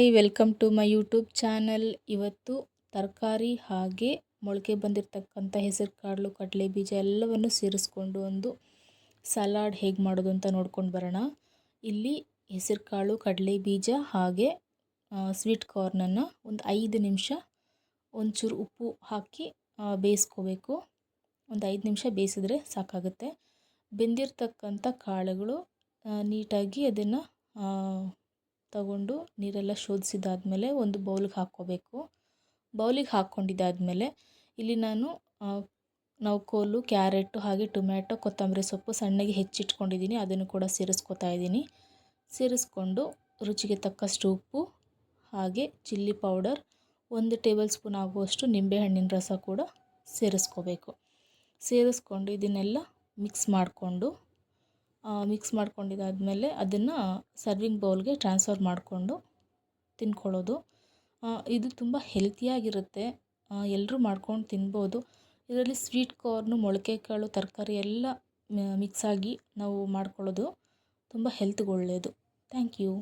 Hi, welcome to my YouTube channel. ಇವತ್ತು ತರಕಾರಿ ಹಾಗೆ ಮೊಳಕೆ ಬಂದಿರತಕ್ಕಂಥ ಹೆಸರು, ಕಾಳು, ಕಡಲೆ ಬೀಜ ಎಲ್ಲವನ್ನು ಸೇರಿಸ್ಕೊಂಡು ಒಂದು ಸಲಾಡ್ ಹೇಗೆ ಮಾಡೋದು ಅಂತ ನೋಡ್ಕೊಂಡು ಬರೋಣ. ಇಲ್ಲಿ ಹೆಸರು, ಕಾಳು, ಕಡಲೆ ಬೀಜ ಹಾಗೆ ಸ್ವೀಟ್ ಕಾರ್ನನ್ನು ಒಂದು ಐದು ನಿಮಿಷ ಒಂಚೂರು ಉಪ್ಪು ಹಾಕಿ ಬೇಯಿಸ್ಕೋಬೇಕು. ಒಂದು ಐದು ನಿಮಿಷ ಬೇಯಿಸಿದ್ರೆ ಸಾಕಾಗುತ್ತೆ. ಬೆಂದಿರತಕ್ಕಂಥ ಕಾಳುಗಳು ನೀಟಾಗಿ ಅದನ್ನು ತಗೊಂಡು ನೀರೆಲ್ಲ ಶೋಧಿಸಿದಾದ್ಮೇಲೆ ಒಂದು ಬೌಲ್ಗೆ ಹಾಕ್ಕೋಬೇಕು. ಬೌಲಿಗೆ ಹಾಕ್ಕೊಂಡಿದ್ದಾದ್ಮೇಲೆ ಇಲ್ಲಿ ನಾನು ನೌಕೋಲು ಕ್ಯಾರೆಟು ಹಾಗೆ ಟೊಮ್ಯಾಟೊ, ಕೊತ್ತಂಬರಿ ಸೊಪ್ಪು ಸಣ್ಣಗೆ ಹೆಚ್ಚಿಟ್ಕೊಂಡಿದ್ದೀನಿ ಅದನ್ನು ಕೂಡ ಸೇರಿಸ್ಕೊತಾ ಇದ್ದೀನಿ ಸೇರಿಸ್ಕೊಂಡು ರುಚಿಗೆ ತಕ್ಕಷ್ಟು ಉಪ್ಪು, ಹಾಗೆ ಚಿಲ್ಲಿ ಪೌಡರ್, ಒಂದು ಟೇಬಲ್ ಸ್ಪೂನ್ ಆಗುವಷ್ಟು ನಿಂಬೆಹಣ್ಣಿನ ರಸ ಕೂಡ ಸೇರಿಸ್ಕೋಬೇಕು. ಸೇರಿಸ್ಕೊಂಡು ಇದನ್ನೆಲ್ಲ ಮಿಕ್ಸ್ ಮಾಡಿಕೊಂಡು ಮಿಕ್ಸ್ ಮಾಡ್ಕೊಂಡಿದ್ದಾದಮೇಲೆ ಅದನ್ನು ಸರ್ವಿಂಗ್ ಬೌಲ್ಗೆ ಟ್ರಾನ್ಸ್ಫರ್ ಮಾಡಿಕೊಂಡು ತಿನ್ಕೊಳ್ಳೋದು. ಇದು ತುಂಬ ಹೆಲ್ತಿಯಾಗಿರುತ್ತೆ ಎಲ್ಲರೂ ಮಾಡ್ಕೊಂಡು ತಿನ್ಬೋದು. ಇದರಲ್ಲಿ ಸ್ವೀಟ್ ಕಾರ್ನು ಮೊಳಕೆ ಕಾಳು ತರಕಾರಿ ಎಲ್ಲ ಮಿಕ್ಸಾಗಿ ನಾವು ಮಾಡ್ಕೊಳ್ಳೋದು ತುಂಬ ಹೆಲ್ತ್ಗೆ ಒಳ್ಳೆಯದು ಥ್ಯಾಂಕ್ ಯು